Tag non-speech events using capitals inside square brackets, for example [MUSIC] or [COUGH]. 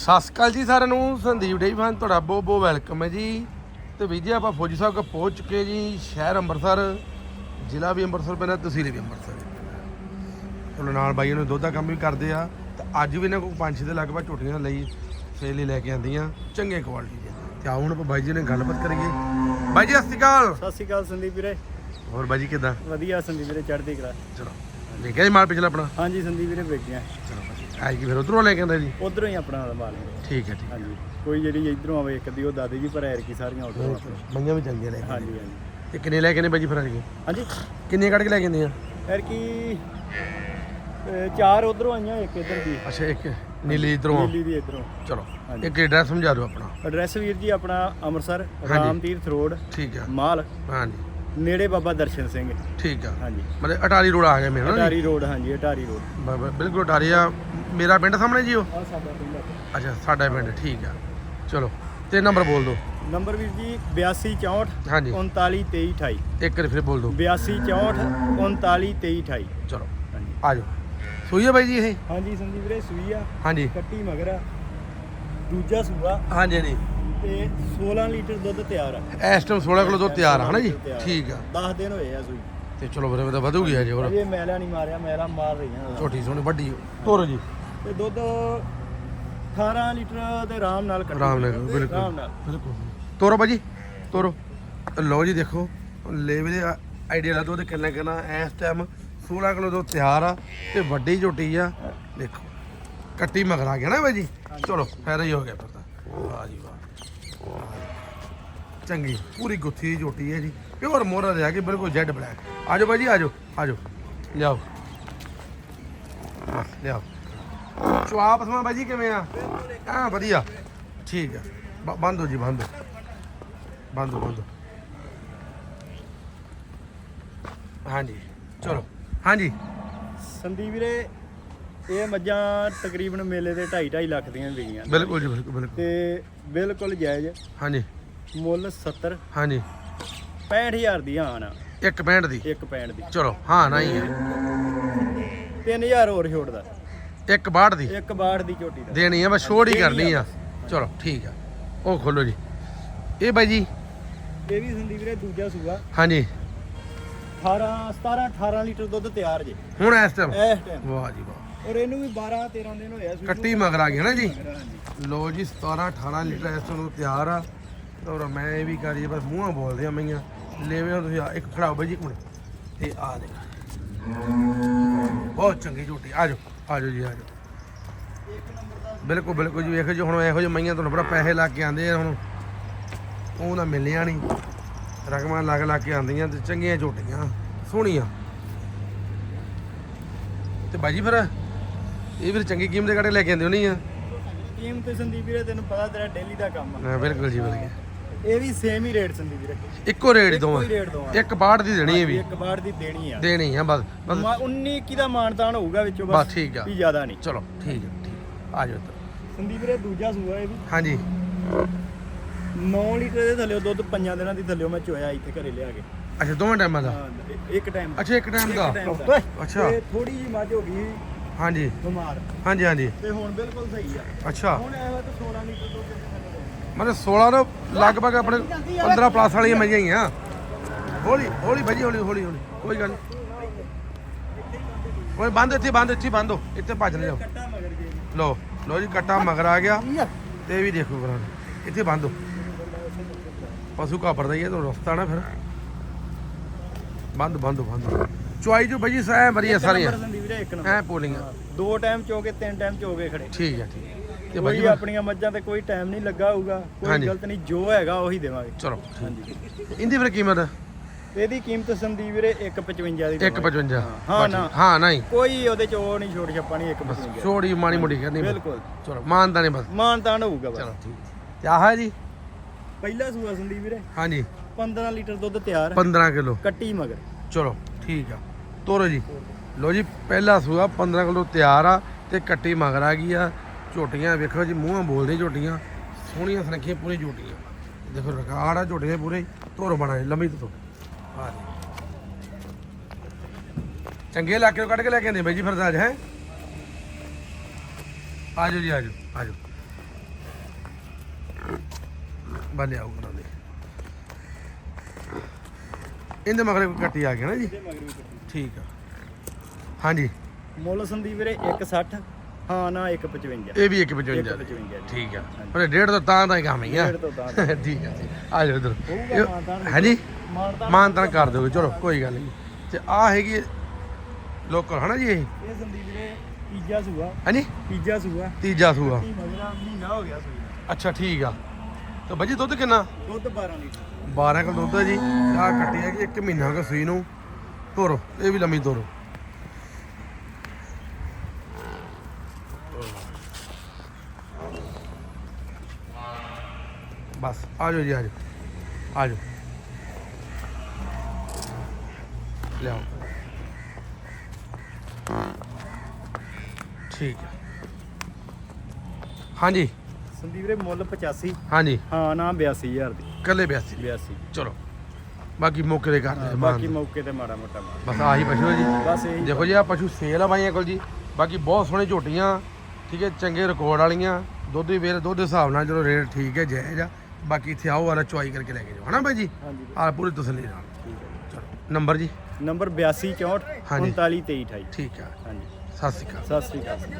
ਸਤਿ ਸ਼੍ਰੀ ਅਕਾਲ ਜੀ ਸਾਰਿਆਂ ਨੂੰ। ਸੰਦੀਪ ਡੇ ਫਨ ਤੁਹਾਡਾ ਬਹੁਤ ਬਹੁਤ ਵੈਲਕਮ ਹੈ ਜੀ। ਤੇ ਵੀਰ ਜੀ ਆਪਾਂ ਫੌਜੀ ਸਾਹਿਬ ਕੋਲ ਪਹੁੰਚ ਚੁੱਕੇ ਜੀ ਸ਼ਹਿਰ ਅੰਮ੍ਰਿਤਸਰ ਜ਼ਿਲ੍ਹਾ ਵੀ ਅੰਮ੍ਰਿਤਸਰ ਪੈਂਦਾ ਤਹਿਸੀਲ ਵੀ ਅੰਮ੍ਰਿਤਸਰ ਚਲੋ ਨਾਲ ਬਾਈ ਨੂੰ ਦੁੱਧ ਦਾ ਕੰਮ ਵੀ ਕਰਦੇ ਆ ਤੇ ਅੱਜ ਵੀ ਇਹਨਾਂ ਕੋਲ ਪੰਜ ਛੇ ਦੇ ਲਗਭਗ ਝੋਟੀਆਂ ਲਈ ਸੇਲ ਲਈ ਲੈ ਕੇ ਆਂਦੀਆਂ ਚੰਗੇ ਕੁਆਲਿਟੀ ਦੀਆਂ ਤੇ ਆਓ ਹੁਣ ਆਪਾਂ ਬਾਈ ਜੀ ਨੇ ਗੱਲਬਾਤ ਕਰੀਏ। ਬਾਈ ਜੀ ਸਤਿ ਸ਼੍ਰੀ ਅਕਾਲ। ਸਤਿ ਸ਼੍ਰੀ ਅਕਾਲ ਸੰਦੀਪ ਵੀਰੇ। ਹੋਰ ਬਾਈ ਜੀ ਕਿਦਾਂ? ਵਧੀਆ ਸੰਦੀਪ ਵੀਰੇ ਚੜ੍ਹਦੀ ਕਲਾ। ਚਲੋ। ਦੇਖਿਆ ਜੀ ਮਾਲ ਪਿਛਲਾ ਆਪਣਾ? ਹਾਂਜੀ ਸੰਦੀਪ ਵੀਰੇ ਵੇਖ ਗਿਆ ਚਲੋ। ਅੱਜ ਕੀ ਫਿਰ ਉਧਰੋਂ ਲੈ ਕੇ ਆਂਦਾ ਜੀ? ਉਧਰੋਂ ਹੀ ਆਪਣਾ ਮਾਲ ਠੀਕ ਹੈ ਠੀਕ ਹਾਂਜੀ। ਕੋਈ ਜਿਹੜੀ ਇਧਰੋਂ ਆਵੇ ਇੱਕ ਦੀ ਉਹ ਦਾਦੀ ਜੀ ਪਰ ਐਰ ਕੀ ਸਾਰੀਆਂ ਉਧਰੋਂ ਮੰਗੀਆਂ ਵੀ ਚੰਗੀਆਂ ਕੇ ਹਾਂਜੀ ਹਾਂਜੀ। ਤੇ ਕਿੰਨੇ ਲੈ ਕੇ ਨੇ ਬਾਈ ਜੀ ਫਿਰ ਅੱਜ? ਹਾਂਜੀ। ਕਿੰਨੇ ਕੱਢ ਕੇ ਲੈ ਕੇ ਆਂਦੇ ਆ? ਐਰ ਕੀ ਚਾਰ ਉਧਰੋਂ ਆਈਆਂ ਇੱਕ ਇਧਰ ਦੀ। ਅੱਛਾ ਇੱਕ ਨੀਲੀ ਇਧਰੋਂ ਦਿੱਲੀ ਦੀ ਇਧਰੋਂ। ਚਲੋ। ਇੱਕ ਐਡਰੈਸ ਸਮਝਾ ਦਿਓ ਆਪਣਾ। ਐਡਰੈਸ ਵੀਰ ਜੀ ਆਪਣਾ ਅੰਮ੍ਰਿਤਸਰ ਹਾਂਜੀ। ਰਾਮ ਤੀਰਥ ਰੋਡ ਠੀਕ ਆ। ਮਾਲ। ਹਾਂਜੀ। ਨੇੜੇ ਬਾਬਾ ਦਰਸ਼ਨ ਸਿੰਘ। ਠੀਕ ਆ। ਹਾਂਜੀ। ਮਤਲਬ ਅਟਾਰੀ ਰੋਡ ਆ ਗਿਆ ਮੇਰਾ ਨਾ ਜੀ? ਅਟਾਰੀ ਰੋਡ ਹਾਂਜੀ ਅਟਾਰੀ ਰੋਡ। ਬ- ਬ- ਬਿਲਕੁਲ ਅਟਾਰੀ ਆ। ਮੇਰਾ ਪਿੰਡ ਸਾਹਮਣੇ ਜੀ ਉਹ? ਆ ਸਾਡਾ ਪਿੰਡ ਅੱਛਾ ਸਾਡਾ ਪਿੰਡ ਠੀਕ ਆ। ਚਲੋ ਤੇ ਨੰਬਰ ਬੋਲ ਦਿਓ। ਨੰਬਰ ਵੀਰ ਜੀ 82 64 ਹਾਂਜੀ। 39 23 28 ਇੱਕ ਵਾਰੀ ਫਿਰ ਬੋਲ ਦਿਓ। 82 64 39 23 28 ਚਲੋ ਹਾਂਜੀ। ਆ ਜਾਓ। ਸੋਈ ਆ ਬਾਈ ਜੀ ਇਹ? ਹਾਂਜੀ ਸੰਦੀਪ ਵੀਰੇ ਸੂਈ ਆ। ਹਾਂਜੀ। ਕੱਟੀ ਮਗਰ ਆ। ਦੂਜਾ ਸੂਆ। ਹਾਂਜੀ ਹਾਂਜੀ। ਤੇ 16 ਲੀਟਰ ਦੁੱਧ ਤਿਆਰ ਆ। ਇਸ ਟਾਈਮ 16 ਕਿਲੋ ਦੁੱਧ ਤਿਆਰ ਆ ਹਨਾ ਜੀ। ਠੀਕ ਆ। 10 ਦਿਨ ਹੋਏ ਆ ਸੂਈ। ਤੇ ਚਲੋ ਫਿਰ ਤਾਂ ਵਧੂਗੀ ਅਜੇ ਹੋਰ। ਅਜੇ ਮੈਲਾ ਨਹੀਂ ਮਾਰਿਆ ਮੈਲਾ ਮਾਰ ਰਹੀਆਂ ਛੋਟੀ ਸੋਹਣੀ ਵੱਡੀ ਤੋਰੋ ਜੀ। ਤੇ ਦੁੱਧ 18 ਲੀਟਰ ਦੇ ਆਰਾਮ ਨਾਲ ਕੱਢੀ। ਆਰਾਮ ਨਾਲ, ਬਿਲਕੁਲ। ਬਿਲਕੁਲ। ਤੋਰੋ ਭਾਜੀ ਤੋਰੋ। ਲਓ ਜੀ ਦੇਖੋ ਲੇਵੇ ਦੇ ਆਈਡੀਆ ਲਾ ਦੋ ਤੇ ਕਿੰਨਾ ਕਿੰਨਾ ਇਸ ਟਾਈਮ 16 ਕਿਲੋ ਤੋਂ ਤਿਆਰ ਆ ਤੇ ਵੱਡੀ ਝੋਟੀ ਆ। ਦੇਖੋ ਕੱਟੀ ਮਗਰ ਆ ਗਿਆ ਨਾ ਭਾਜੀ? ਚਲੋ ਫਾਇਦਾ ਹੀ ਹੋ ਗਿਆ ਫਿਰ ਤਾਂ। ਵਾਹ ਜੀ ਚੰਗੀ ਪੂਰੀ ਗੁੱਥੀ ਝੋਟੀ ਹੈ ਜੀ। ਪਿਓਰ ਮੋਹਰਾ ਦੇ ਆ ਕੇ ਬਿਲਕੁਲ ਜੈਡ ਬਲੈਕ। ਆਜੋ ਭਾਜੀ ਆਜੋ ਆਜੋ। ਲਿਆਓ। ਲਿਆਓ। ਚੁਆਪ ਸਮਾ ਭਾਜੀ ਕਿਵੇਂ ਆ? ਹਾਂ ਵਧੀਆ। ਠੀਕ ਆ। ਬੰਦ ਜੀ ਬੰਦ। ਬੰਦ ਬੰਦ। ਹਾਂਜੀ ਚਲੋ। ਹਾਂਜੀ। ਸੰਦੀਪ ਵੀਰੇ ਇਹ ਮੱਝਾਂ ਤਕਰੀਬਨ ਮੇਲੇ ਦੇ 2.5 2.5 ਲੱਖ ਦੀਆਂ ਵਿਕੀਆਂ ਬਿਲਕੁਲ ਜੀ ਬਿਲਕੁਲ। ਤੇ ਬਿਲਕੁਲ ਜਾਇਜ਼। ਹਾਂਜੀ। ਮੁੱਲ 70 ਹਾਂਜੀ। 65000 ਦੀ ਆਣ। ਆ ਇੱਕ 65 ਦੀ। ਇੱਕ ਪੈਣ ਦੀ। ਚਲੋ ਹਾਂ ਨਹੀਂ ਹੈ 3000 ਹੋਰ ਛੋੜਦਾ ਇੱਕ 62 ਦੀ। ਇੱਕ ਬਾੜ ਦੀ ਝੋਟੀ ਦਾ। ਦੇਣੀ ਆ ਬਸ ਛੋੜ ਹੀ ਕਰਨੀ ਆ। ਚਲੋ ਠੀਕ ਆ। ਉਹ ਖੋਲੋ ਜੀ। ਇਹ ਬਾਈ ਜੀ। ਇਹ ਵੀ ਸੰਦੀਪ ਵੀਰੇ ਦੂਜਾ ਸੂਆ। ਹਾਂਜੀ। 18 17 18 ਲੀਟਰ ਦੁੱਧ ਤਿਆਰ ਜੇ। ਹੁਣ ਇਸ ਟਾਈਮ ਇਸ ਟਾਈਮ ਵਾਹ ਜੀ ਵਾਹ। ਔਰ ਇਹਨੂੰ ਵੀ 12 13 ਦਿਨ ਹੋਇਆ ਸੀ ਕੱਟੀ ਮਗਰ ਆ ਗਈ ਨਾ ਜੀ? ਲੋ ਜੀ 17 18 ਲੀਟਰ ਇਸ ਨੂੰ ਤਿਆਰ ਆ। ਔਰ ਮੈਂ ਇਹ ਵੀ ਕਰੀਏ ਬਸ ਮੂੰਹਾਂ ਬੋਲਦੇ ਆ ਮਈਆਂ। ਲੈਵੇਂ ਹੁਣ ਤੁਸੀਂ ਆ- ਇੱਕ ਖੜਾਓ ਬਾਈ ਜੀ ਇੱਕ ਮਿੰਟ। ਤੇ ਆ ਦੇ ਬਹੁਤ ਚੰਗੀ ਝੋਟੀ ਆ ਜਾਓ ਆ ਜਾਓ ਜੀ ਆ ਜਾਓ। ਬਿਲਕੁਲ ਬਿਲਕੁਲ ਜੀ ਵੇਖੋ ਜੀ ਹੁਣ ਇਹੋ ਜਿਹੇ ਮਈਆਂ ਤੁਹਾਨੂੰ ਪਤਾ ਪੈਸੇ ਲਾ ਕੇ ਆਉਂਦੇ ਆ ਹੁਣ। ਉਹ ਨਾ ਮਿਲਿਆ ਨਹੀਂ ਰਕਮਾਂ ਲੱਗ ਲੱਗ ਕੇ ਆਉਂਦੀਆਂ ਤੇ ਚੰਗੀਆਂ ਝੋਟੀਆਂ ਸੋਹਣੀਆਂ। ਤੇ ਬਾਜੀ ਫਿਰ ਇਹ ਫਿਰ ਚੰਗੀ ਕੀਮਤ ਦੇ ਕੇ ਲੈ ਕੇ ਆਉਂਦੇ ਹੋ ਨਹੀਂ ਆ? ਕੀਮਤ ਤੇ ਸੰਦੀਪ ਵੀਰੇ ਤੈਨੂੰ ਪਤਾ ਤੇਰਾ ਡੇਲੀ ਦਾ ਕੰਮ ਆ। ਬਿਲਕੁਲ ਜੀ ਵਧੀਆ ਇਹ ਵੀ ਸੇਮ ਹੀ ਰੇਟ ਸੰਦੀਪ ਵੀਰੇ। ਇੱਕੋ ਰੇਟ ਇੱਕੋ ਦੋਵਾਂ। ਹੀ ਰੇਟ ਦੋਵਾਂ। ਇੱਕ ਬਾੜ ਦੀ ਦੇਣੀ ਹੈ ਵੀ। ਇੱਕ ਬਾੜ ਦੀ ਦੇਣੀ ਆ। ਦੇਣੀ ਆ ਬਸ ਬਸ। ਮਾ- 19 21 ਦਾ ਮਾਨਤਾਨ ਹੋਊਗਾ ਵਿੱਚੋਂ ਬਸ ਬਸ ਠੀਕ ਆ। ਵੀ ਜ਼ਿਆਦਾ ਨਹੀਂ। ਚਲੋ ਠੀਕ ਹੈ ਠੀਕ ਆ। ਜਾਓ ਇੱਧਰ। ਸੰਦੀਪ ਵੀਰੇ ਦੂਜਾ ਸੂਆ ਇਹ ਵੀ। ਹਾਂਜੀ। 9 ਲੀਟਰ ਦੇ ਥੱਲੇ ਦੁੱਧ ਪੰਜਾਂ ਦਿਨਾਂ ਦੀ ਥੱਲੇ ਮੈਂ ਚੋਇਆ ਇੱਥੇ ਘਰੇ ਲਿਆ ਕੇ। ਅੱਛਾ ਦੋਵਾਂ ਟਾਈਮਾਂ ਦਾ? ਹਾਂ, ਇੱਕ ਟਾਈਮ ਅੱਛਾ ਇੱਕ ਟਾਈਮ ਦਾ? ਅੱਛਾ। ਥੋੜੀ ਜੀ ਮੱਝ ਹੋ ਗਈ ਹਾਂਜੀ। ਬਿਮਾਰ। ਹਾਂਜੀ ਹਾਂਜੀ। ਤੇ ਹੁਣ ਬਿਲਕੁਲ ਸਹੀ ਆ। ਅੱਛਾ। ਹੁਣ ਇਹ ਵਾ ਤਾਂ 16 ਲੀਟਰ ਦੁੱਧ ਦੇ ਥੱਲੇ। ਮਤਲਬ 16 ਨੂੰ ਲਗਭਗ ਆਪਣੇ 15 ਪਲੱਸ ਵਾਲੀਆਂ ਮਈਆਂ ਹੀ ਆ। ਹੌਲੀ ਹੌਲੀ ਭਾਜੀ ਹੌਲੀ ਹੌਲੀ ਹੌਲੀ। ਕੋਈ ਗੱਲ ਨਹੀਂ। ਕੋਈ ਬੰਦ ਇੱਥੇ ਬੰਦ ਇੱਥੇ ਬੰਦੋ ਇੱਥੇ ਭੱਜ ਨਾ ਜਾਓ। ਕੱਟਾ ਮਗਰ ਜੇ ਲੋ ਲੋ ਜੀ ਕੱਟਾ ਮਗਰ ਆ ਗਿਆ। ਤੇ ਇਹ ਵੀ ਦੇਖੋ ਕਰਾਂ ਇੱਥੇ ਬੰਦੋ ਪਸ਼ੂ ਘਾਪਰਦਾ ਹੀ ਹੈ ਤਾਂ ਰਸਤਾ ਨਾ ਫਿਰ। ਬੰਦ ਬੰਦ ਬੰਦ। ਚੁਆਈ ਜੋ ਭਾਜੀ ਸਾਂ ਵਧੀਆ ਸਾਰੀਆਂ। ਐ ਪੋਲੀਆਂ ਦੋ ਟਾਈਮ ਚੋਗੇ ਤਿੰਨ ਟਾਈਮ ਚੋਗੇ ਖੜੇ। ਠੀਕ ਹੈ ਠੀਕ ਹੈ। ਤੇ ਕੋਈ ਆਪਣੀਆਂ ਮੱਝਾਂ ਤੇ ਕੋਈ ਟਾਈਮ ਨਹੀਂ ਲੱਗਾ ਹੋਊਗਾ ਕੋਈ ਹਾਂਜੀ। ਗਲਤ ਨਹੀਂ ਜੋ ਹੈਗਾ ਉਹੀ ਦੇਵਾਂਗੇ। ਚਲੋ। ਹਾਂਜੀ। ਇਹਦੀ ਫਿਰ ਕੀਮਤ? ਇਹਦੀ ਕੀਮਤ ਸੰਦੀਪ ਵੀਰੇ 155 ਦੀ 155 ਹਾਂ ਨਾ। ਹਾਂ ਨਹੀਂ। ਕੋਈ ਉਹਦੇ ਚ ਉਹ ਨਹੀਂ ਛੋਟ ਛੱਪਾ ਨਹੀਂ 155 ਛੋੜੀ ਮਾਣੀ ਮੁੜੀ ਕਰਨੀ ਬਸ। ਬਿਲਕੁਲ। ਚਲੋ ਮਾਨਤਾ ਨਹੀਂ ਬਸ। ਮਾਨ ਤਾਨ ਹੋਊਗਾ ਬਸ। ਚਲੋ ਠੀਕ। ਤੇ ਆਹ ਹੈ ਜੀ? ਪਹਿਲਾ ਸੂਆ ਸੰਦੀਪ ਵੀਰੇ। ਹਾਂਜੀ। 15 ਲੀਟਰ ਦੁੱਧ ਤਿਆਰ। 15 ਕਿਲੋ। ਕੱਟੀ ਮਗਰ। ਚਲੋ ਠੀਕ ਆ। ਤੋਰੋ ਜੀ। ਲੋ ਜੀ ਪਹਿਲਾ ਸੂਆ 15 ਕਿਲੋ ਤਿਆਰ ਆ ਤੇ ਕੱਟੀ ਮਗਰ ਆ ਗਈ ਆ। ਝੋਟੀਆਂ ਵੇਖੋ ਜੀ ਮੂੰਹਾਂ ਬੋਲਦੇ ਝੋਟੀਆਂ ਸੋਹਣੀਆਂ ਸੁਨੱਖੀਆਂ ਪੂਰੀ ਝੋਟੀਆਂ। ਦੇਖੋ ਰਿਕਾਰਡ ਆ ਝੋਟੀਆਂ ਪੂਰੇ ਤੋਰ ਬਣਾਏ ਲੰਮੀ ਤੋਂ ਆ ਜੀ। ਚੰਗੇ ਇਲਾਕੇ ਤੋਂ ਕੱਢ ਕੇ ਲੈ ਕੇ ਆਂਦੇ ਬਾਈ ਜੀ ਫਿਰ ਅੱਜ ਹੈ? ਆਜੋ ਜੀ ਆਜੋ ਆਜੋ। ਬੱਲੇ ਆਉ ਕਰਾਉਂਦੇ ਇਹਦੇ ਮਗਰ ਕੱਟੀ ਆ ਗਿਆ ਨਾ ਜੀ? ਠੀਕ ਆ। ਹਾਂਜੀ। ਮੁੱਲ ਸੰਦੀਪ ਵੀਰੇ 160 ਹਾਂ ਨਾ 155 ਇਹ ਵੀ 155 155 ਠੀਕ ਆ। ਪਰ ਡੇਢ ਤੋਂ ਤਾਂ ਤਾਂ ਹੀ ਕੰਮ ਹੀ ਆ। ਡੇਢ ਤੋਂ ਤਾਂ [LAUGHS] ਠੀਕ ਆ ਆ ਜਾਓ ਇਧਰ। ਹੋਊਗਾ ਮਾਨਤਾਨ ਹਾਂਜੀ? ਮਾਨਤਾਨ ਮਾਨਤਾਨ ਕਰ ਦੋਗੇ ਚਲੋ ਕੋਈ ਗੱਲ ਨਹੀਂ। ਤੇ ਆ ਹੈਗੀ ਲੋਕਲ ਹਨਾ ਜੀ ਇਹ? ਇਹ ਸੰਦੀਪ ਵੀਰੇ ਤੀਜਾ ਸੂਆ। ਹਾਂਜੀ? ਤੀਜਾ ਸੂਆ। ਤੀਜਾ ਸੂਆ। ਤੀ ਮਗਰਾ ਮਹੀਨਾ ਹੋ ਗਿਆ ਸੂਆ ਅੱਛਾ ਠੀਕ ਆ। ਤੇ ਬਾਜੀ ਦੁੱਧ ਕਿੰਨਾ? ਦੁੱਧ 12 ਲੀਟਰ। 12 ਕਿਲੋ ਦੁੱਧ ਹੈ ਜੀ। ਆ ਕੱਟੀ ਹੈ ਕਿ 1 ਮਹੀਨਾ ਹੋ ਗਿਆ ਸੂਈ ਨੂੰ। ਤੋਰੋ ਇਹ ਵੀ ਲੰਮੀ ਤੋਰੋ। ਬਸ ਆ ਜਾਓ ਜੀ ਆ ਜਾਓ। ਆ ਜਾਓ। ਲਿਆਓ। ਠੀਕ ਹੈ। ਹਾਂਜੀ। ਸੰਦੀਪ ਵੀਰੇ ਮੁੱਲ 85 ਹਾਂਜੀ। ਹਾਂ ਨਾ 82000 ਦੀ। ਕੱਲੇ ਬਿਆਸੀ। 82 ਚਲੋ ਬਾਕੀ ਮੌਕੇ ਦੇ ਕਰਦੇ ਬਾਕੀ ਮੌਕੇ ਤੇ ਮਾੜਾ ਮੋਟਾ ਬਸ ਆਹੀ ਪਸ਼ੂ ਹੈ ਜੀ। ਬਸ ਇਹੀ। ਦੇਖੋ ਜੀ ਆ ਪਸ਼ੂ ਸੇਲ ਆ ਬਾਈਆਂ ਕੋਲ ਜੀ। ਬਾਕੀ ਬਹੁਤ ਸੋਹਣੇ ਝੋਟੀਆਂ। ਠੀਕ ਹੈ ਚੰਗੇ ਰਿਕਾਰਡ ਵਾਲੀਆਂ। ਦੁੱਧ ਵੀ ਵੇਲੇ ਦੁੱਧ ਦੇ ਹਿਸਾਬ ਨਾਲ ਚਲੋ ਰੇਟ ਠੀਕ ਹੈ ਜਾਇਜ਼ ਆ। ਬਾਕੀ ਇੱਥੇ ਆਓ ਵਾਲਾ ਚੁਆਈ ਕਰਕੇ ਲੈ ਕੇ ਜਾਓ। ਹਨਾ ਬਾਈ ਜੀ? ਹਾਂਜੀ ਆ ਪੂਰੀ ਤਸੱਲੀ ਨਾਲ। ਠੀਕ ਹੈ ਚਲੋ ਨੰਬਰ ਜੀ? ਨੰਬਰ 82 64 ਹਾਂਜੀ। 39 23 28 ਠੀਕ ਆ। ਹਾਂਜੀ। ਸਤਿ ਸ਼੍ਰੀ ਅਕਾਲ। ਸਤਿ ਸ੍ਰੀ ਅਕਾਲ।